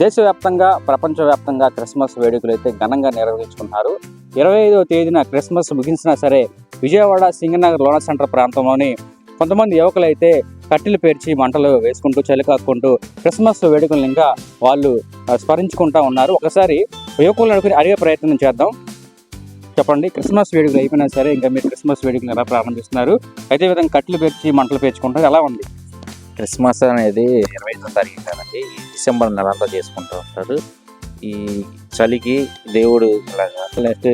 దేశవ్యాప్తంగా ప్రపంచవ్యాప్తంగా క్రిస్మస్ వేడుకలు అయితే ఘనంగా నిర్వహించుకున్నారు. ఇరవై ఐదవ తేదీన క్రిస్మస్ ముగించినా సరే విజయవాడ సింగనగర్ లోన సెంటర్ ప్రాంతంలోని కొంతమంది యువకులు అయితే కట్టెలు పేర్చి మంటలు వేసుకుంటూ చలికాక్కుంటూ క్రిస్మస్ వేడుకలను ఇంకా వాళ్ళు స్మరించుకుంటా ఉన్నారు. ఒకసారి యువకులను అడుగుని అడిగే ప్రయత్నం చేద్దాం. చెప్పండి క్రిస్మస్ వేడుకలు అయిపోయినా సరే ఇంకా మీరు క్రిస్మస్ వేడుకలు ఎలా ప్రారంభిస్తున్నారు? అదే విధంగా కట్టెలు పేర్చి మంటలు పేర్చుకుంటారు ఎలా ఉంది? క్రిస్మస్ అనేది ఇరవై ఐదో తారీఖు కదండి. ఈ డిసెంబర్ నెలంతా చేసుకుంటూ ఉంటారు. ఈ చలికి దేవుడు ఇలాగా నెక్స్ట్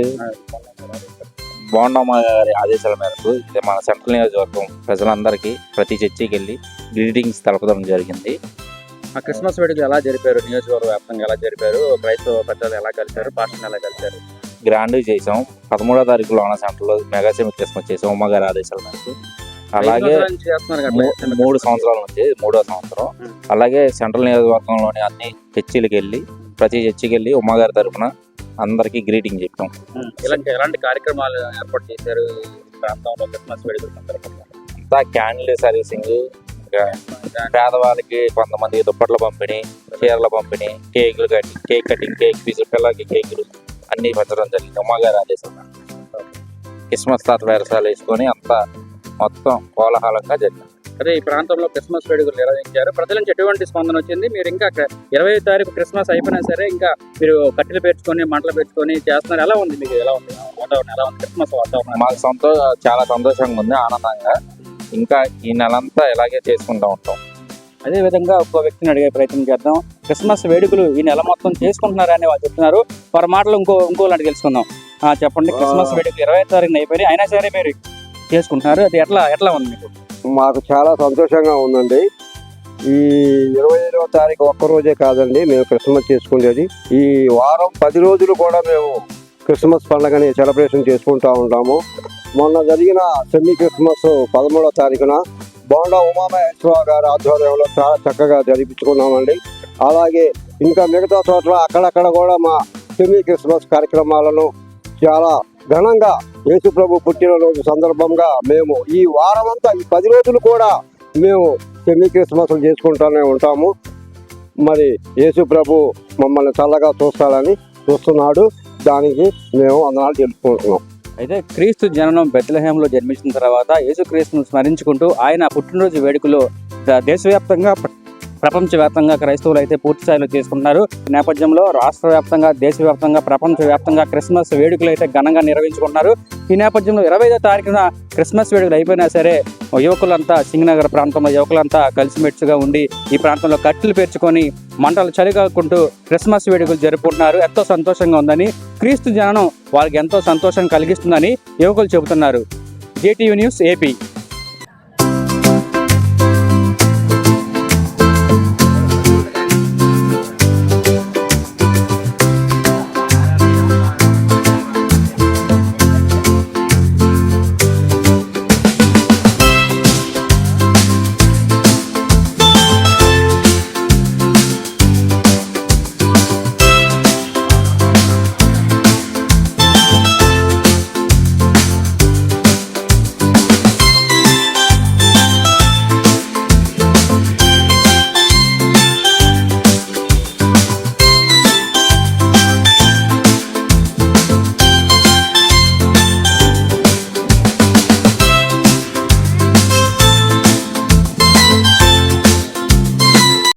బోండమ్మ గారి ఆదేశాల మేరకు ఇది మన సెంట్రల్ నియోజకవర్గం ప్రజలందరికీ ప్రతి చర్చికి వెళ్ళి గ్రీటింగ్స్ తెలపడం జరిగింది. ఆ క్రిస్మస్ వేడుకలు ఎలా జరిపారు? నియోజకవర్గ వ్యాప్తంగా ఎలా జరిపారు? క్రైస్తవ పెద్దలు ఎలా కలిశారు? పాస్టర్లు ఎలా కలిశారు? గ్రాండ్ చేసాం పదమూడో తారీఖు లోన సెంటర్లో మెగా సెమి క్రిస్మస్ చేసాం ఉమ్మ గారి ఆదేశాల మేరకు. అలాగే మూడు సంవత్సరాల నుంచి మూడో సంవత్సరం. అలాగే సెంట్రల్ నియోజకవర్గంలోని అన్ని చర్చిలకు వెళ్ళి ప్రతి చర్చికి వెళ్ళి ఉమ్మగారి తరపున అందరికీ గ్రీటింగ్ చెప్పాం. ఇలాంటి ఎలాంటి కార్యక్రమాలు ఏర్పాటు చేశారు ప్రాంతంలో? క్రిస్మస్ వేడుకల సందర్భంగా. అంతా క్యాండిల్ సర్వీసింగ్ పేదవాళ్ళకి కొంతమంది దుప్పట్ల పంపిణీ చీరల పంపిణీ కేకులు కట్టి కేక్ కటింగ్ కేక్ పీసు పిల్లలకి కేకులు అన్ని పంచడం జరిగింది. ఉమ్మగారి ఆదేశం. క్రిస్మస్ తాత వేరసాలు వేసుకొని అంతా మొత్తం కోలాహలంగా జరిగింది. అదే ఈ ప్రాంతంలో క్రిస్మస్ వేడుకలు నిర్వహించారు ప్రజల నుంచి ఎటువంటి స్పందన వచ్చింది? మీరు ఇంకా ఇరవై తారీఖు క్రిస్మస్ అయిపోయినా సరే ఇంకా మీరు కట్టెలు పెట్టుకొని మంటలు పెట్టుకొని చేస్తున్నారు. ఎలా ఉంది మీకు? ఎలా ఉంది? వాతావరణం ఎలా ఉంది? క్రిస్మస్ వాతావరణం? మాకు సంతో చాలా సంతోషంగా ఉంది ఆనందంగా. ఇంకా ఈ నెలంతా ఇలాగే చేసుకుంటూ ఉంటాం. అదే విధంగా ఒక్కో వ్యక్తిని అడిగే ప్రయత్నం చేద్దాం. క్రిస్మస్ వేడుకలు ఈ నెల మొత్తం చేసుకుంటున్నారని వాళ్ళు చెప్తున్నారు. వారి మాటలు ఇంకో అడిగి తెలుసుకుందాం. చెప్పండి. క్రిస్మస్ వేడుకలు ఇరవై తారీఖున అయిపోయి అయినా సరే మీరు చేసుకుంటున్నారు. అది ఎట్లా ఎట్లా ఉంది మీకు? మాకు చాలా సంతోషంగా ఉందండి. ఈ ఇరవై ఐదవ తారీఖు ఒక్క రోజే కాదండి మేము క్రిస్మస్ చేసుకునేది. ఈ వారం పది రోజులు కూడా మేము క్రిస్మస్ పండుగని సెలబ్రేషన్ చేసుకుంటూ ఉంటాము. మొన్న జరిగిన సెమీ క్రిస్మస్ పదమూడవ తారీఖున బోండా ఉమామహేశ్వరరావు గారి ఆధ్వర్యంలో చాలా చక్కగా జరిపించుకున్నామండి. అలాగే ఇంకా మిగతా చోట్ల అక్కడక్కడ కూడా మా సెమీ క్రిస్మస్ కార్యక్రమాలను చాలా ఘనంగా యేసుప్రభు పుట్టినరోజు సందర్భంగా మేము ఈ వారమంతా ఈ పది రోజులు కూడా మేము సెమీ క్రిస్మస్ చేసుకుంటూనే ఉంటాము. మరి యేసు ప్రభు మమ్మల్ని చల్లగా చూస్తాడని చూస్తున్నాడు. దానికి మేము అందనాలు తెలుసుకుంటున్నాం అయితే క్రీస్తు జననం బెత్లహేంలో జన్మించిన తర్వాత యేసుక్రీస్తును స్మరించుకుంటూ ఆయన పుట్టినరోజు వేడుకలో దేశవ్యాప్తంగా ప్రపంచవ్యాప్తంగా క్రైస్తవులు అయితే పూర్తి స్థాయిలో చేసుకుంటున్నారు. ఈ నేపథ్యంలో రాష్ట్ర వ్యాప్తంగా దేశవ్యాప్తంగా ప్రపంచవ్యాప్తంగా క్రిస్మస్ వేడుకలు అయితే ఘనంగా నిర్వహించుకుంటున్నారు. ఈ నేపథ్యంలో ఇరవై ఐదో తారీఖున క్రిస్మస్ వేడుకలు అయిపోయినా సరే యువకులంతా సింగనగర్ ప్రాంతంలో యువకులంతా కలిసిమెట్టుగా ఉండి ఈ ప్రాంతంలో కట్టెలు పేర్చుకొని మంటలు చలికాకుంటూ క్రిస్మస్ వేడుకలు జరుపుకుంటున్నారు. ఎంతో సంతోషంగా ఉందని క్రీస్తు జననం వాళ్ళకి ఎంతో సంతోషం కలిగిస్తుందని యువకులు చెబుతున్నారు. JTV news AP.